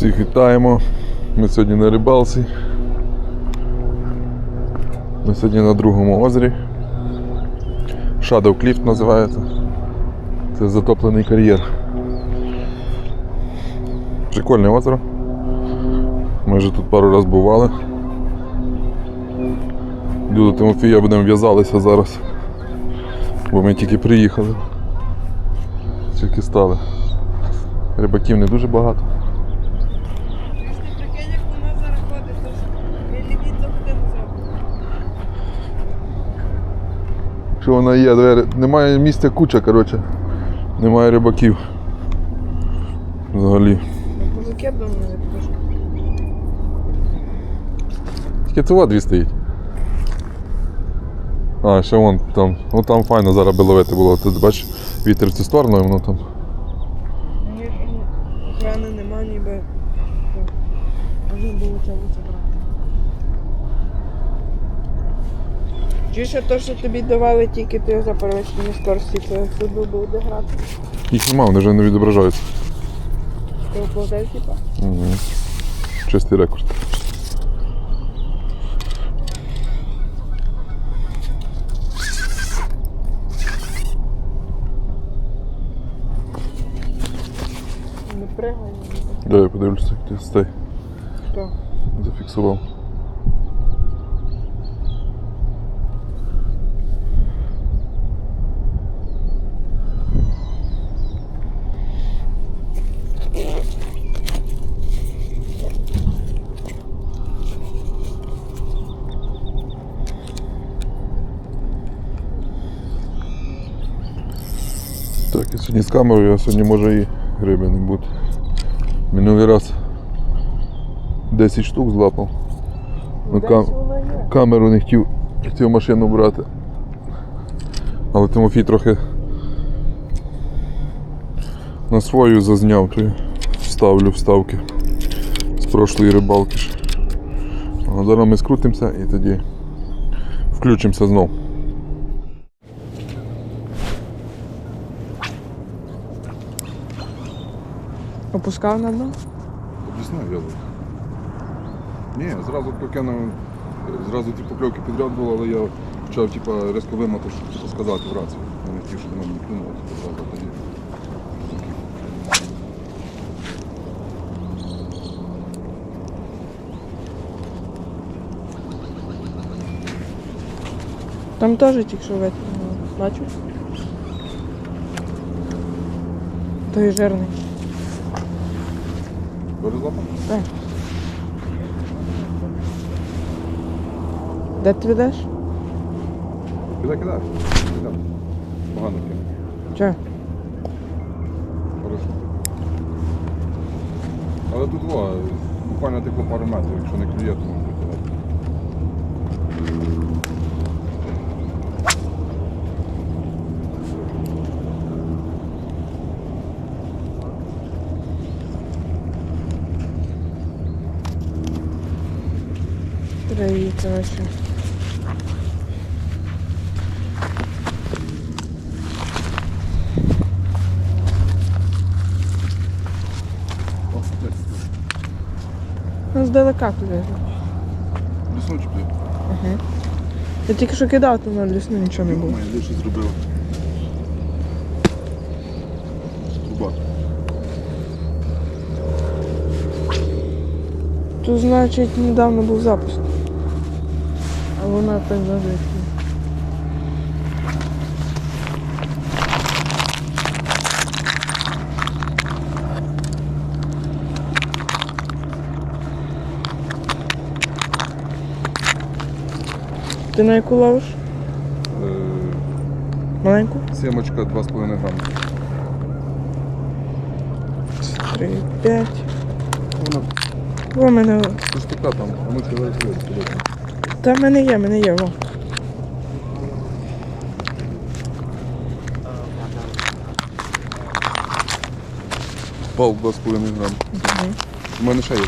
Всіх вітаємо. Ми сьогодні на рибалці. Ми сьогодні на другому озері. Shadow Cliff називається. Це затоплений кар'єр. Прикольне озеро. Ми вже тут пару разів бували. Люда Тимофія будемо в'язалися зараз. Бо ми тільки приїхали. Тільки стали. Рибаків не дуже багато. Ти прикинь, як вона зараз ходить, то ж ліміт за годину зробить. Що вона є, двері. Немає місця куча, коротше. Немає рибаків. Взагалі. Козаки б до мене. Тільки це дві стоїть. А, ще вон там. Ну там файно зараз би ловити було. Тут бачиш, вітер в цю сторону, і воно там. Ні, ні, Охрани нема, ніби. ну, Можна було це брати. Чи ще то, що тобі давали тільки ти за перевищення скорості, це футбол буде грати? Їх нема, вони вже не відображаються. Ти оплатив, типа? Угу. Чистий рекорд. Не пригай. Дай я подивлюся, як ти стей Хто? зафіксував. Так, я сьогодні з камерою, а сьогодні може і риби не бути. Минулий раз 10 штук злапав. Ну, кам... Камеру не хотів, хотів машину брати. Але Тимофій трохи на свою зазняв, то я вставлю вставки з прошлої рибалки. А зараз ми скрутимося і тоді включимося знов. Опускав на дно? Об'яснив я. Ні, зразу прокинув, зразу ті покльовки підряд було, але я почав типа, різко вимати, щоб типу, сказати в рацію. Я не хотів, щоб мене клюнуло, типу, зразу тоді. Там теж тільки що витягнули. Бачиш? Той жирний. Так. Де ти ведеш? Кидай, кидаєш? Погано кинув. Че? Хорошо. Але тут два, буквально типу пару метрів, якщо не клює, то можна кидати. Коротше. О. Ну, здалека туди. Лісну чи ти? Ага. Я тільки що кидав, то на лісну нічого не було. Моє лише зробив. Рубак. Тут, значить, недавно був запуск. Вона так завжди. Ти на яку ловиш? Е, Маленьку? Сімочка 2,5 грами. Три, п'ять. Вона О, мене. це ж така там, а ми подобається. Та в мене є, в мене є, во. Пал 2,5 грам. Мгм. У мене ще є.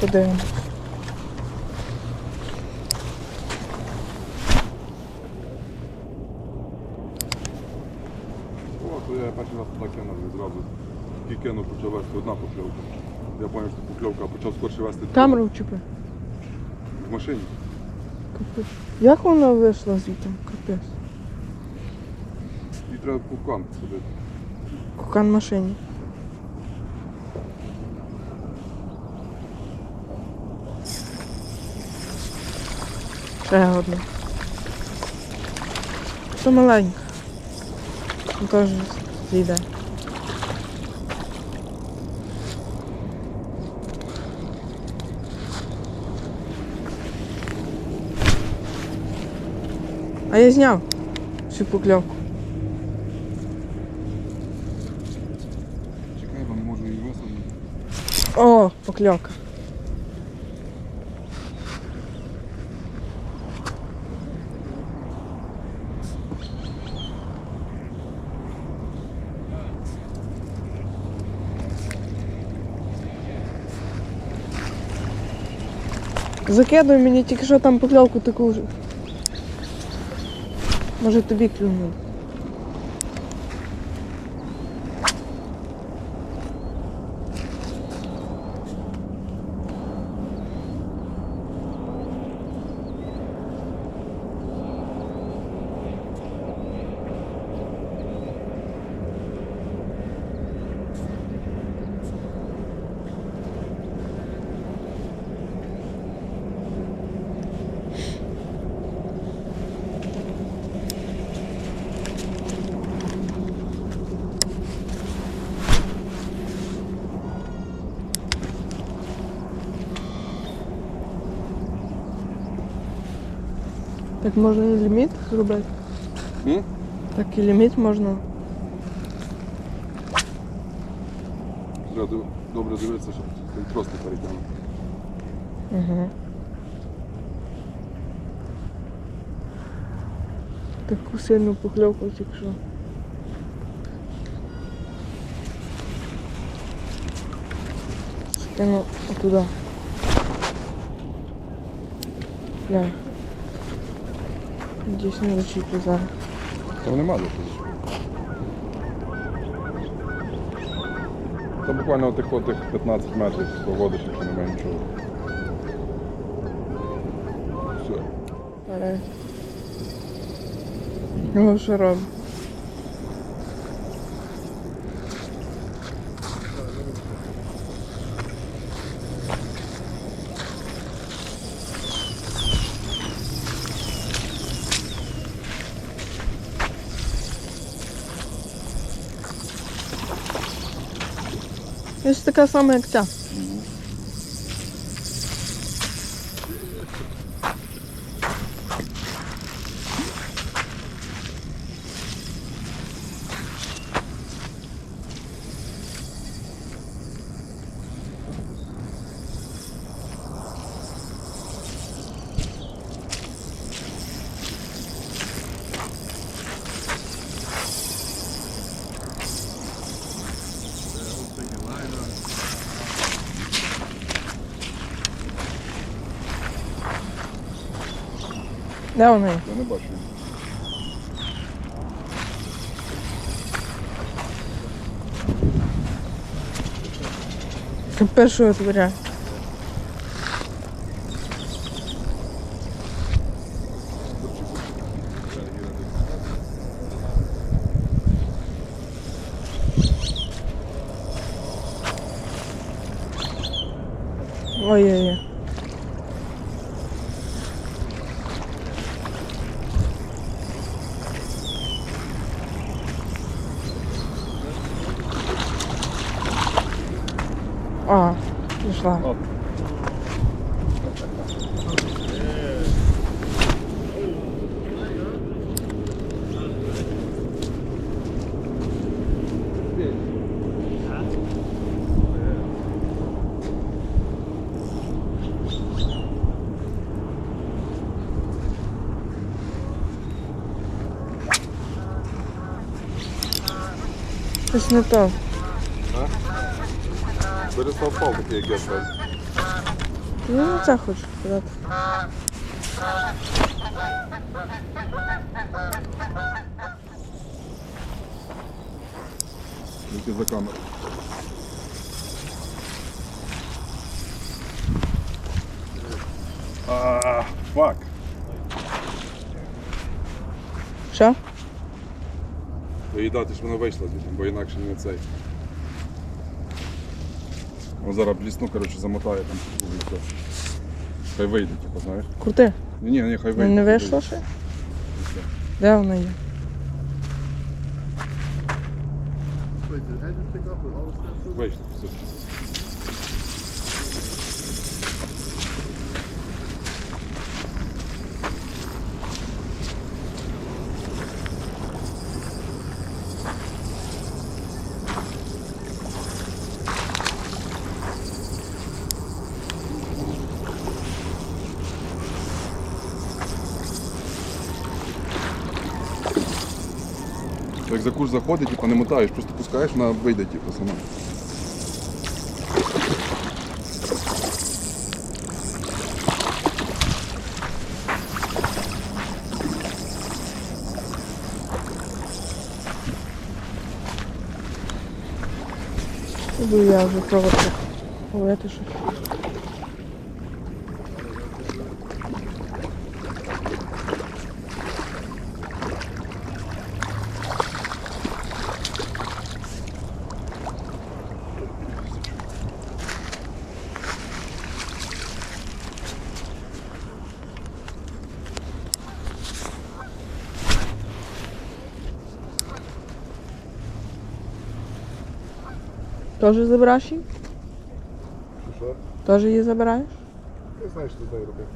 Подивимось. перший раз туди кинув і зразу тільки кинув, почав вести одна покльовка. Я зрозумів, що покльовка, а почав скорше вести Камеру вчепи. в машині. Капець. Як вона вийшла звідти? Капець. І треба кукан посадити. Кукан в машині. Ще одна. Це маленька. Ну, Теж зійде. А я зняв всю покльовку. Чекай, бо не можу її висадити. О, покльовка. Закидуй мені тільки що там покльовку таку. Може тобі клюнуть. Так можна і ліміт зробити. М? Так і ліміт можна. Треба добре дивитися, щоб він просто перетягнув. Угу. Таку сильну покльовку тільки що. Скину отуда. Бля. Не зачіплю зараз. Там нема позичити. Це буквально отих 15 метрів свободи, якщо немає нічого. Все. Ну, що робить? Ось така сама, як. Де вона є? Я не бачу. Це першого що А, пішла. Оп. Щось не то. Я сказав. Я на це хочу сказати. Тільки за камеру. А, фак. Що? Поїдати ж вона вийшла бо інакше не цей. О, зараз блісну, коротше, замотає там і все. Хай вийде, типу, знаєш. Крути. Ні, ні, ні, хай Ну, вийде. не хай вийшло вийде. ще? Де вона є? Вийшло, все. Як за курс заходить, типу, не мотаєш, просто пускаєш, вона вийде, типу, сама. Буду я вже пробувати ловити щось. Теж забираєш її? Що? Теж її забираєш? Я знаю, що з нею робити.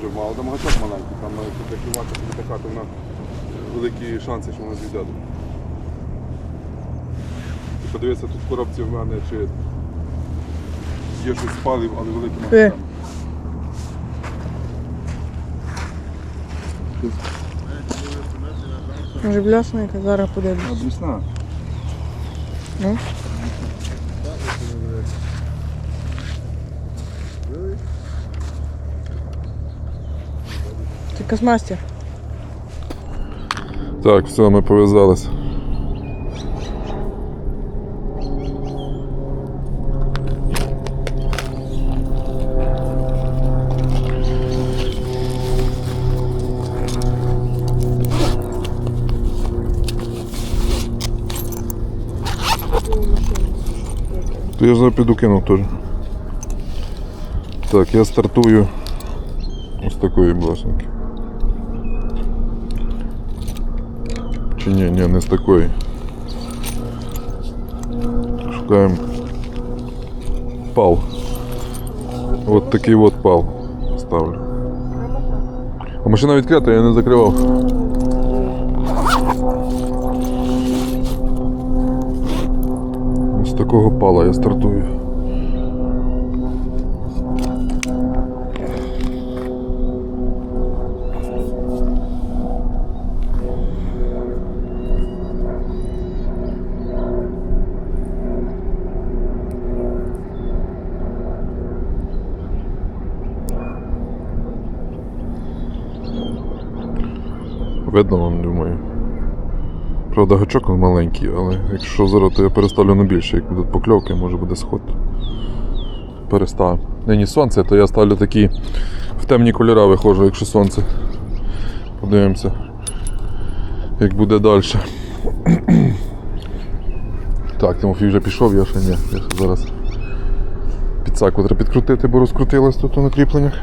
Теж мало, там гачок маленький, там е, прикривати буде така, то вона великі шанси, що вона. І подивися, тут в коробці в мене чи є щось з палив, але великими Е. гачками. Може блясника, зараз подивлюсь. А. Ну? Космастер. Так, все, ми пов'язалися. То я вже піду кинув теж. Так, я стартую ось такої блошеньки. Чи ні, ні, не з такої. Шукаємо пал. От такий от пал ставлю. А машина відкрита, я не закривав. З такого пала я стартую. Правда, гачок маленький, але якщо зараз, то я переставлю на більше. Як будуть покльовки, може буде сход. Перестав. Нині сонце, то я ставлю такі в темні кольори виходжу, якщо сонце. Подивимося, як буде далі. Так, Тимофій вже пішов, я ще ні. Я ще зараз підсаку треба підкрутити, бо розкрутилась тут на кріпленнях.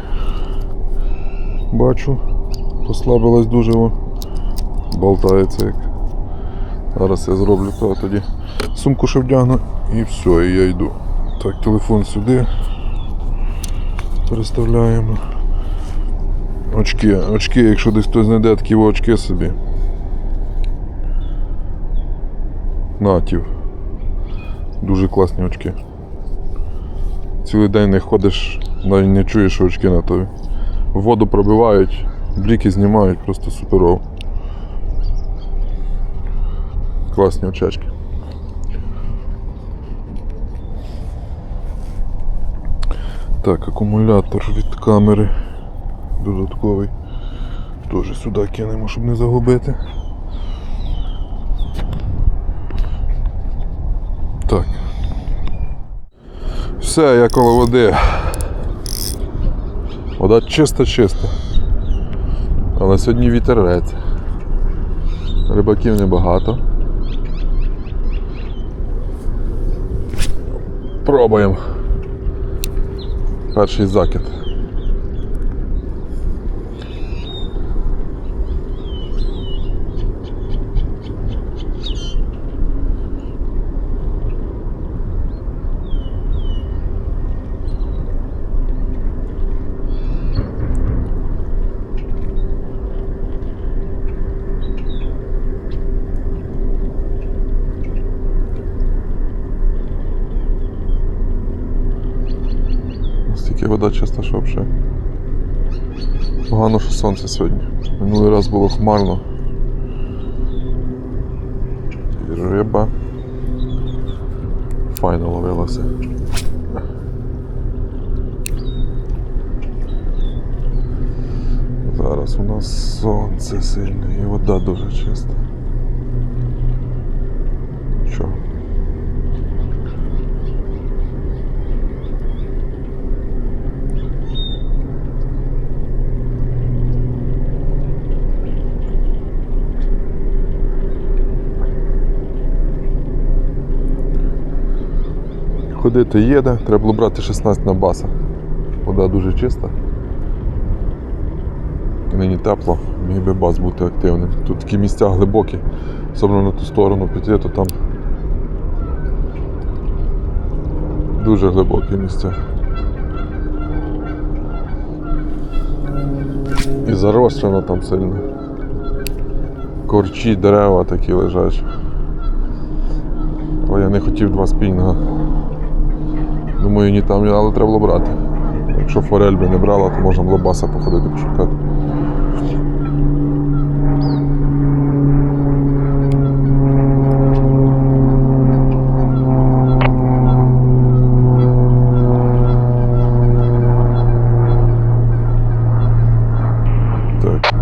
Бачу. Послабилась дуже. О. Болтається як. Зараз я зроблю то, а тоді сумку ще вдягну і все, і я йду. Так, телефон сюди. Переставляємо. Очки, очки, якщо десь хтось знайде такі очки собі. Натів. Дуже класні очки. Цілий день не ходиш, навіть не чуєш, очки на тобі. Воду пробивають, бліки знімають, просто суперово. Класні очечки. Так, акумулятор від камери додатковий. Теж сюди кинемо, щоб не загубити. Так. Все, я коло води. Вода чиста-чиста. Але сьогодні вітерець. Рибаків небагато. Пробуємо. Перший закид. Вода чиста, що взагалі. Погано, що сонце сьогодні. Минулий раз було хмарно. І риба. Файно ловилася. Зараз у нас сонце сильне і вода дуже чиста. Чого? Ходити їде, треба було брати 16 на баса. Вода дуже чиста. Нині тепло, міг би бас бути активним. Тут такі місця глибокі, особливо на ту сторону піти, то там дуже глибокі місця. І зарощено там сильно. Корчі, дерева такі лежать. Але я не хотів два спінга. Думаю, ні там, але треба було брати. Якщо форель би не брала, то можна було баса походити пошукати. Так.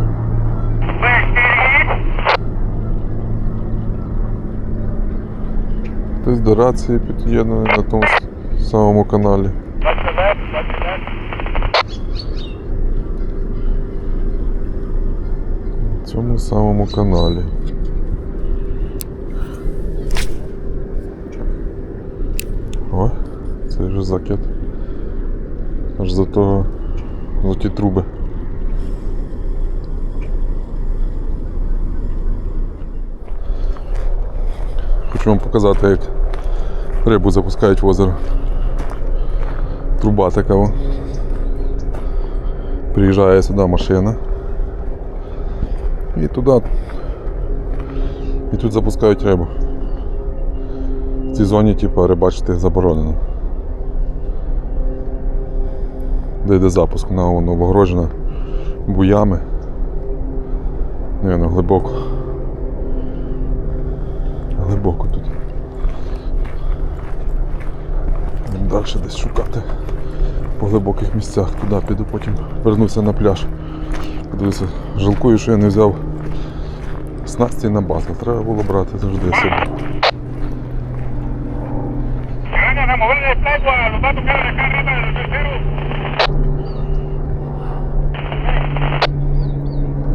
Хтось до рації під'єднаний на тому самому каналі. На цьому самому каналі. О, це вже закид. Аж за того за ті труби. Хочу вам показати, як рибу запускають в озеро. Труба така. Приїжджає сюди машина. І туди. І тут запускають рибу. В цій зоні, типу, рибачити заборонено. Де йде запуск, вона воно обгорожена буями. Навірно, глибоко. Глибоко тут. Далі десь шукати по глибоких місцях. Туди піду, потім вернуся на пляж. Подивлюся, жалкую, що я не взяв снасті на базу. Треба було брати завжди собі.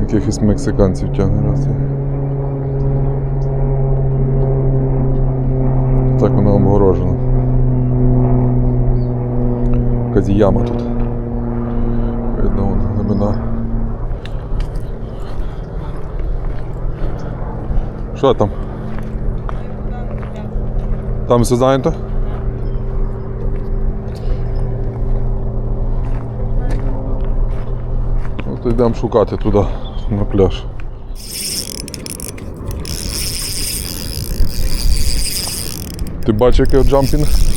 Якихось мексиканців тягне раз. Так воно обгорожено. Якась яма тут. Видно, вон глибина. Що там? Там все зайнято? Ну, то йдемо шукати туди, на пляж. Ти бачиш, який джампінг?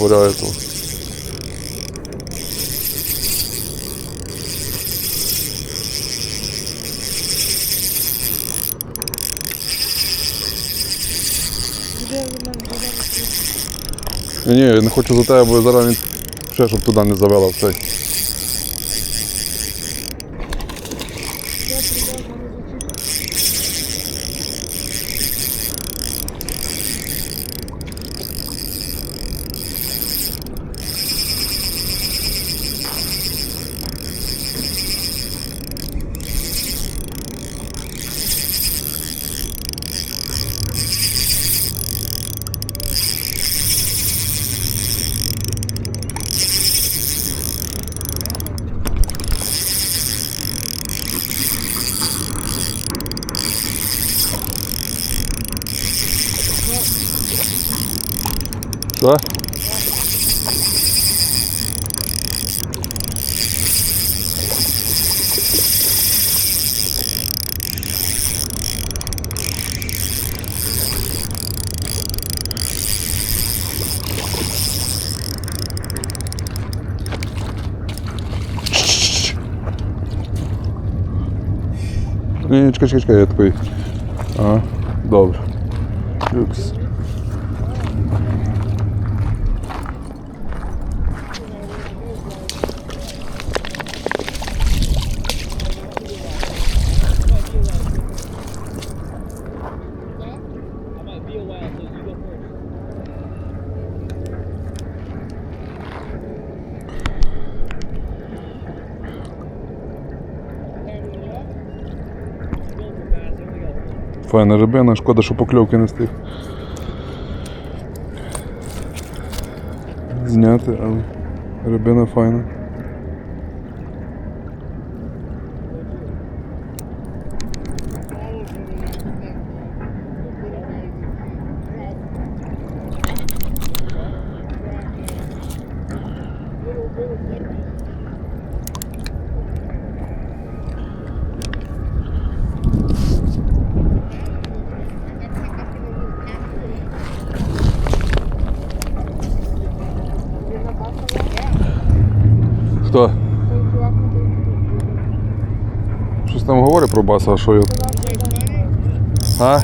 Мене буде? Ні, я не хочу за тебе, бо зараз ще щоб туди не завела в цей. чекай, чекай, чекай, я такий. Ага, добре. Люкс. Файна рибина, шкода, що покльовки не стиг. Зняти, але рибина файна. Щось там говорить про баса, а що його? А?